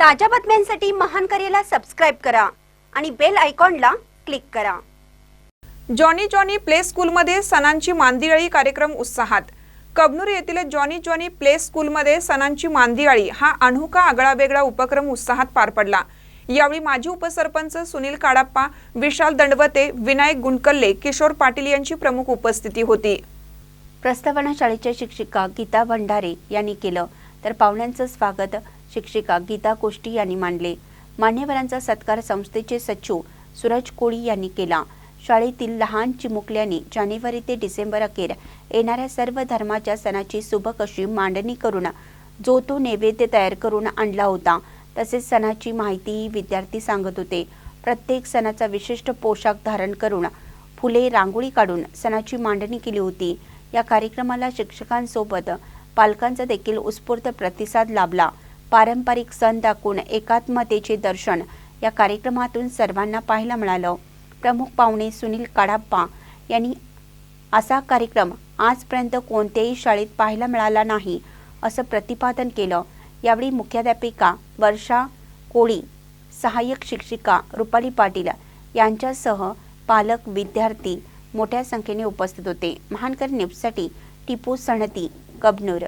ताज्या बातम्यांसाठी महान करेला सबस्क्राईब करा आणि बेल आयकॉनला क्लिक करा. जॉनी जॉनी प्ले स्कूलमध्ये सणांची मांदियाळी कार्यक्रम उत्साहात. कबनूर येथील जॉनी जॉनी प्ले स्कूलमध्ये सणांची मांदियाळी हा अनोखा आगळावेगळा उपक्रम उत्साहात पार पडला. यावेळी माजी उपसरपंच सुनील काडाप्पा विशाल दंडवते विनायक गुंडकल्ले किशोर पाटील यांची प्रमुख उपस्थिती होती. प्रस्तावना शाळेच्या शिक्षिका गीता भंडारे यांनी केलं. तर पाहुण्यांचं स्वागत. शिक्षिका गीता कोष्टी यांनी मांडले. मान्यवरांचा सत्कार संस्थेचे सचिव सूरज कोळी यांनी केला. शाळेतील लहान चिमुकल्यांनी जानेवारी ते डिसेंबर अखेर येणाऱ्या सर्व धर्माच्या सणाची सुबक अशी मांडणी करून जो तो नैवेद्य तयार करून आणला होता तसेच सणाची माहितीही विद्यार्थी सांगत होते. प्रत्येक सणाचा विशिष्ट पोशाख धारण करून फुले रांगोळी काढून सणाची मांडणी केली होती. या कार्यक्रमाला शिक्षकांसोबत पालकांचा देखील उत्स्फूर्त प्रतिसाद लाभला. पारंपरिक सण दाखवून एकात्मतेचे दर्शन या कार्यक्रमातून सर्वांना पाहायला मिळालं. प्रमुख पाहुणे सुनील काडाप्पा यांनी असा कार्यक्रम आजपर्यंत कोणत्याही शाळेत पाहायला मिळाला नाही असं प्रतिपादन केलं. यावेळी मुख्याध्यापिका वर्षा कोळी सहाय्यक शिक्षिका रुपाली पाटील यांच्यासह पालक विद्यार्थी मोठ्या संख्येने उपस्थित होते. महानकर न्यूजसाठी टिपू सणती कबनूर.